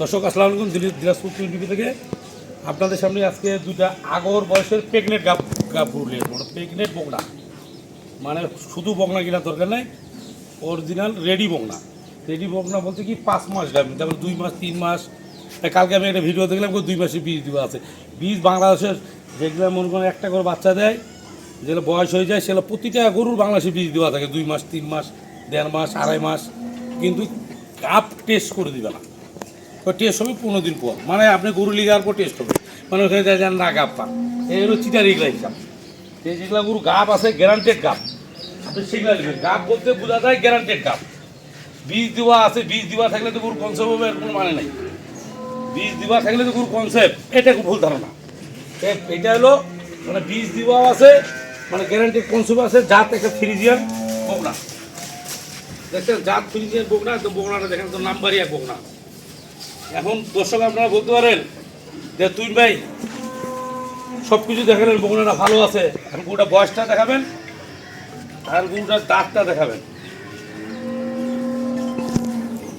দর্শক, আসসালামু আলাইকুম দিনাজপুর টিভি থেকে। আপনাদের সামনে আজকে দুটা আগর বয়সের প্রেগনেন্ট গাপ গাপ উঠলে মানে প্রেগনেন্ট বকনা মানে শুধু বকনা কিনা দরকার নেই অরিজিনাল রেডি বকনা রেডি বকনা বলতে কি পাঁচ মাস গাবি, তারপরে দুই মাস, তিন মাস। কালকে আমি একটা ভিডিও দেখলাম দুই মাসে বীজ দেওয়া আছে। বীজ বাংলাদেশের যেগুলো মনে করেন একটা করে বাচ্চা দেয়, যেগুলো বয়স হয়ে যায়, সেগুলো প্রতিটা গরুর বাংলাদেশে বীজ দেওয়া থাকে, দুই মাস, তিন মাস, দেড় মাস, আড়াই মাস। কিন্তু কাপ টেস্ট করে দিবে না। টেস্ট হবে পনেরো দিন পর। মানে আপনি গরু লিগার পর টেস্ট হবে। মানে ওখানে দেখা যান না গাপ পান। এই হলো চিটার এগুলা হিসাব। এই যেগুলো গরু গাপ আছে গ্যারান্টেড গাপ। আপনি সেগুলো নেবেন। গাপ বলতে বোঝা যায় গ্যারান্টেড গাপ। বীজ দেওয়া আছে, বীজ দেওয়া থাকলে তো গরু কনসেপ্ট হবে এর কোনো মানে নাই। বীজ দেওয়া থাকলে তো গরু কনসেপ্ট এটা ভুল ধারণা। এটা হলো মানে বীজ দেওয়া আছে মানে গ্যারান্টেড কনসেপ্ট আছে, জাত একটা ফ্রিজিয়ান বকনা। দেখছেন? জাত ফ্রিজিয়ান বকনা, তো বকনাটা দেখেন তো নাম্বারই এক বকনা। এখন দর্শক আপনারা বলতে পারেন যে তুই ভাই সব কিছু দেখালেন, বগুড়াটা ভালো আছে। এখন গরুটা বয়সটা দেখাবেন, আর গরুটার দাঁতটা দেখাবেন।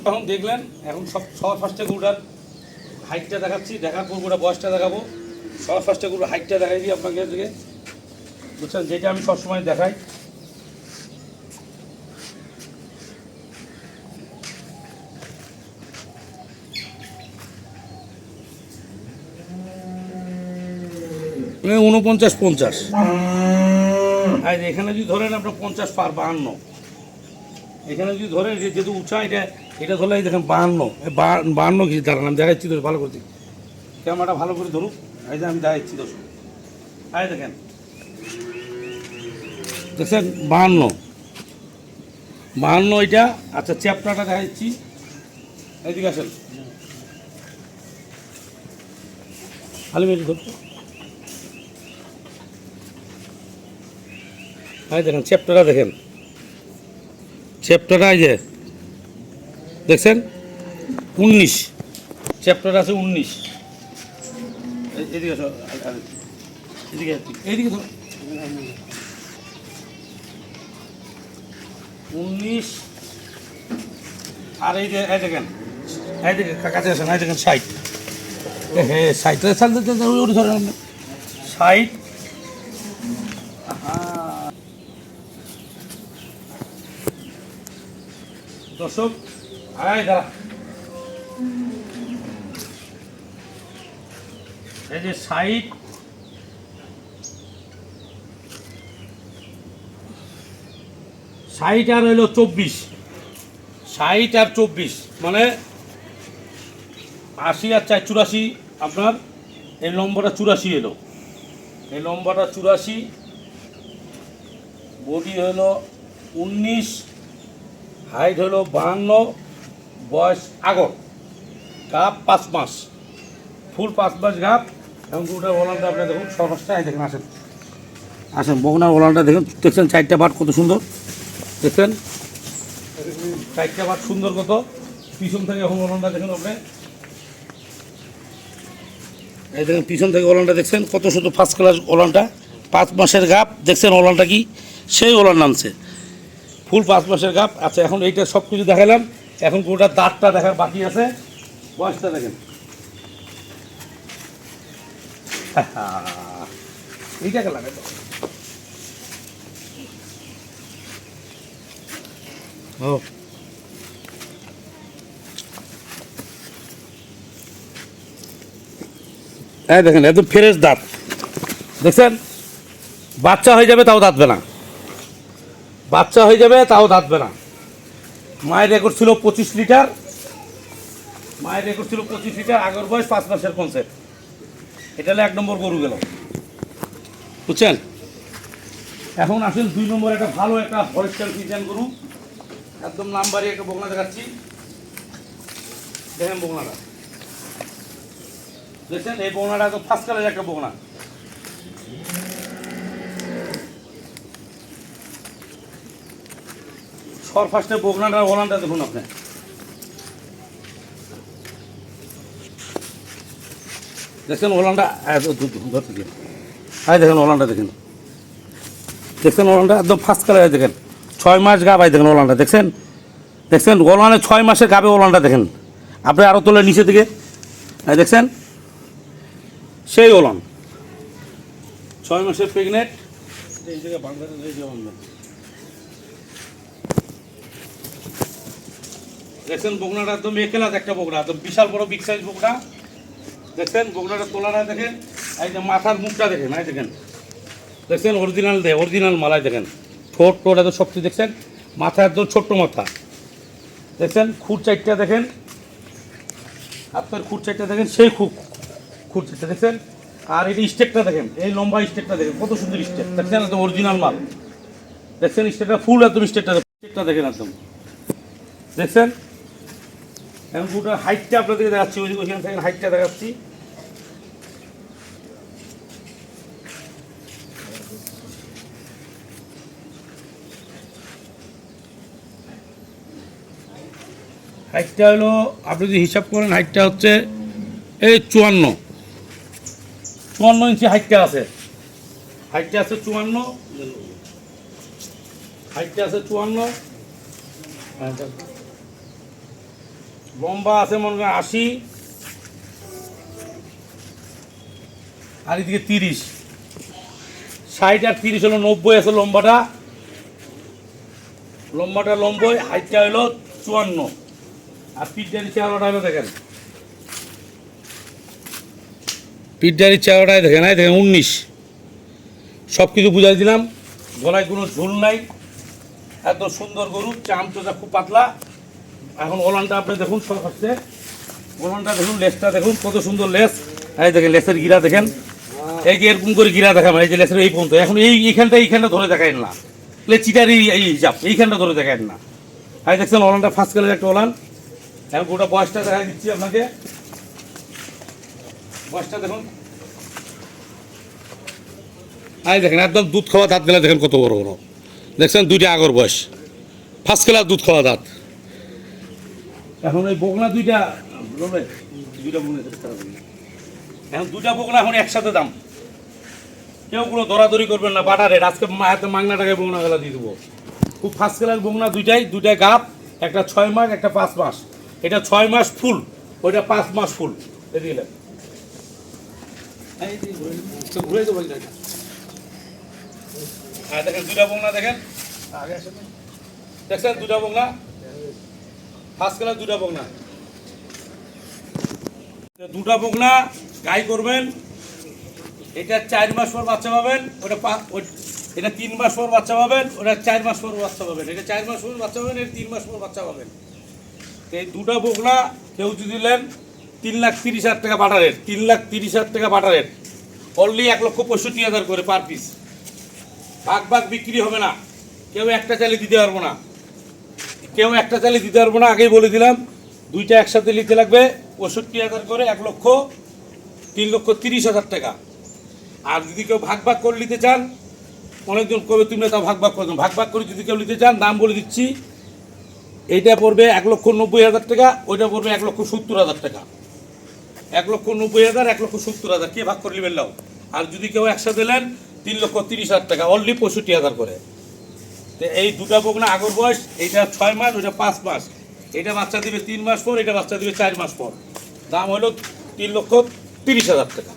এখন দেখলেন, এখন সব সবার ফার্স্টে গরুটার হাইটটা দেখাচ্ছি, দেখার পর গরুটা বয়সটা দেখাবো। সবার ফার্স্টে গরুর হাইটটা দেখাই দিই আপনাকে বুঝছেন? যেটা আমি সবসময় দেখাই। উনপঞ্চাশ পঞ্চাশ। আর এখানে যদি ধরেন আপনার পঞ্চাশ পার বাহান্ন এখানে যদি ধরেন যে যেহেতু উঁচা এটা এটা ধরলে দেখেন বাহান্ন বাহান্ন কিছু দাঁড়ান আমি দেখাচ্ছি তো ভালো করে ক্যামেরাটা ভালো করে ধরুক এই যে আমি দেখাচ্ছি দর্শক। এই দেখেন। দেখছেন? বাহান্ন। বাহান্ন এটা আচ্ছা চ্যাপ্টারটা দেখাচ্ছি। এইদিকে আসেন। খালি মেরে ধরতো এই দেখেন চ্যাপ্টারটা দেখেন চ্যাপ্টারটা এই যে দেখছেন উনিশ চ্যাপ্টার আছে উনিশ এদিকে এদিকে আসো, এইদিকে উনিশ আর এই এই দেখেন এই দেখে কাছে আসেন এই দেখেন ষাট হ্যাঁ ষাটটা চালতে ধরেন ষাট দর্শক, আয় দাঁড়া। এই যে ষাট ষাট আর হলো চব্বিশ। ষাট আর চব্বিশ মানে আশি আর চার চুরাশি। আপনার এই লম্বাটা চুরাশি এলো এই লম্বাটা চুরাশি। বডি হলো উনিশ হাইট হলো বাহান্ন, বয়স আগর। গাপ পাঁচ মাস। ফুল পাঁচ মাস গাপ, এবং গরুটার ওলানটা আপনি দেখুন এই দেখেন, আসেন। আসেন, বগনার ওলানটা দেখুন, দেখছেন চারটা বাট কত সুন্দর? দেখছেন? চারটা বাট সুন্দর কত? পিছন থেকে এখন ওলানটা দেখুন আপনি। এই দেখেন, পিছন থেকে ওলানটা দেখছেন, কত সুন্দর ফার্স্ট ক্লাস ওলানটা পাঁচ মাসের গাপ, দেখছেন ওলানটা কি? সেই ওলান নামছে। ফুল পাঁচ মাসের গাপ। আচ্ছা এখন এইটা সব কিছু দেখালাম। এখন গরুটার দাঁতটা দেখার বাকি আছে। বয়সটা দেখেন। এইটাকে ও। এই দেখেন একদম ফ্রেশ দাঁত। দেখছেন? বাচ্চা হয়ে যাবে, তাও দাঁতবে না বাচ্চা হয়ে যাবে, তাও দাঁতবে না। মায়ের রেকর্ড ছিল পঁচিশ লিটার। মায়ের রেকর্ড ছিল পঁচিশ লিটার, আগের বয়স পাঁচ মাসের কনসেপ্ট এটা এক নম্বর গরু গেল। বুঝছেন? এখন আসেন দুই নম্বর, একটা ভালো, একটা হরিস্টার কিচেন গরু। একদম নাম্বারই একটা বগনা দেখাচ্ছি। দেখেন বগনাটা দেখছেন? এই বগনাটা তো ফার্স্ট কালারের একটা বগনা সর ফার্স্টে বগনাটা ওলানটা দেখুন আপনি। দেখছেন ওলানটা গিয়ে। দেখেন ওলানটা দেখেন। দেখছেন ওলানটা একদম ফার্স্ট কালারে দেখেন। ছয় মাস গা ভাই দেখেন ওলানটা দেখছেন? দেখছেন ওলানে ছয় মাসের গাবে ওলানটা দেখেন। আপনি আরও তোলেন নিচে থেকে এই দেখছেন? সেই ওলন। ছয় মাসের প্রেগনেন্ট এই জায়গায় বাংলাদেশ দেখছেন বগনাটা একদম একেলাত একটা বগনা একদম বিশাল বড় বিগ সাইজ বগনা দেখছেন বগনাটা তোলাটা দেখেন, এই যে মাথার মুখটা দেখেন, এই দেখেন। দেখছেন অরিজিনাল দে অরিজিনাল মালাই দেখেন। ঠোঁট টোট এত শক্তি দেখছেন, মাথা একদম ছোট্ট মাথা। দেখছেন খুঁট চাইটটা দেখেন আপনার খুঁট চাইটটা দেখেন, সেই খুব খুঁট চারটা দেখছেন। আর এই স্টেকটা দেখেন, এই লম্বা স্টেকটা দেখেন, কত সুন্দর স্টেক। দেখছেন একদম অরিজিনাল মাল। দেখছেন স্টেকটা ফুল একদম স্টেকটা স্টেকটা দেখেন একদম। দেখছেন? এখন পুরো হাইটটা আপনাদেরকে দেখাচ্ছি ওই ওইখান থেকে হাইটটা দেখাচ্ছি। হাইটটা হলো আপনি যদি হিসাব করেন হাইটটা হচ্ছে এই চুয়ান্ন। চুয়ান্ন ইঞ্চি হাইটটা আছে। হাইটটা আছে চুয়ান্ন। হাইটটা আছে চুয়ান্ন। লম্বা আছে মনে করেন আশি। আর এদিকে তিরিশ। ষাট আর তিরিশ হলো নব্বই আছে লম্বাটা। লম্বাটা লম্বই হাইটটা হলো চুয়ান্ন। আর পিঠটারি চেহারাটা হলো দেখেন। পিঠটারি চেহারাটাই দেখেন, এই দেখেন উনিশ। সব কিছু বুঝাই দিলাম। গলায় কোনো ঝুল নাই। এত সুন্দর গরু, চামচোটা খুব পাতলা। এখন ওলানটা আপনি দেখুন হচ্ছে। ওলানটা দেখুন, লেসটা দেখুন, কত সুন্দর লেস। এই দেখেন, লেসের গিরা দেখেন। এই যে এরকম করে গিরা দেখাবেন, এই যে লেসের এই পর্যন্ত। এখন এই এইখানটা এইখানটা ধরে দেখায় না। চিটারি এই হিসাব এইখানটা ধরে দেখায় না। এই দেখছেন, ওলানটা ফার্স্ট কালের একটা ওলান। এখন গোটা বয়সটা দেখা দিচ্ছি আপনাকে। বয়সটা দেখুন। এই দেখেন, একদম দুধ খাওয়া দাঁত গেলে দেখেন কত বড় বড়। দেখছেন, দুইটা আগর বয়স। ফার্স্ট ক্লাস দুধ খাওয়া দাঁত। এখন ওই বগনা দুইটা দুইটা। এখন দুইটা বগনা এখন একসাথে দাম কেউ কোনো দরাদরি করবেন না বাটা রেট আজকে হাতে মাংনা টাকায় বগনা গেলা দিয়ে দেবো খুব ফার্স্ট ক্লাস বগনা দুইটাই দুইটাই গাপ একটা ছয় মাস একটা পাঁচ মাস এটা ছয় মাস ফুল ওইটা পাঁচ মাস ফুল এদিকে। ঘুরে দেবো। হ্যাঁ দেখেন দুইটা বগনা দেখেন। দেখছেন দুটা বগনা ফার্স্ট ক্লাস দুটা বগনা তো দুটা বগনা গাই করবেন। এটা চার মাস পর বাচ্চা পাবেন, ওটা এটা তিন মাস পর বাচ্চা পাবেন, ওটা চার মাস পর বাচ্চা পাবেন। এটা চার মাস পর বাচ্চা পাবেন, এটা তিন মাস পর বাচ্চা পাবেন। এই দুটা বগনা কেউ যদি নেন, তিন লাখ তিরিশ হাজার টাকা বাটা রেট তিন লাখ তিরিশ হাজার টাকা বাটা রেট অনলি এক লক্ষ পঁয়ষট্টি হাজার করে পার পিস ভাগ ভাগ বিক্রি হবে না। কেউ একটা চালে দিতে পারব না। কেউ একটা চালে দিতে পারব না, আগেই বলে দিলাম। দুইটা একসাথে নিতে লাগবে। পঁয়ষট্টি হাজার করে এক লক্ষ, তিন লক্ষ তিরিশ হাজার টাকা। আর যদি কেউ ভাগ ভাগ করে নিতে চান, অনেকজন কবে তুমি তা ভাগ ভাগ করে ভাগ ভাগ করে যদি কেউ নিতে চান, দাম বলে দিচ্ছি। এইটা পড়বে এক লক্ষ নব্বই হাজার টাকা, ওইটা পড়বে এক লক্ষ সত্তর হাজার টাকা। এক লক্ষ নব্বই হাজার, এক লক্ষ সত্তর হাজার। কে ভাগ করে নেবেন আর যদি কেউ একসাথে নেন, তিন লক্ষ তিরিশ হাজার টাকা অনলি পঁয়ষট্টি হাজার করে। তো এই দুটা বোক না আগর বয়স, এইটা ছয় মাস, ওইটা পাঁচ মাস। এটা বাচ্চা দিবে তিন মাস পর এটা বাচ্চা দিবে চার মাস পর। দাম হলো তিন লক্ষ তিরিশ হাজার টাকা।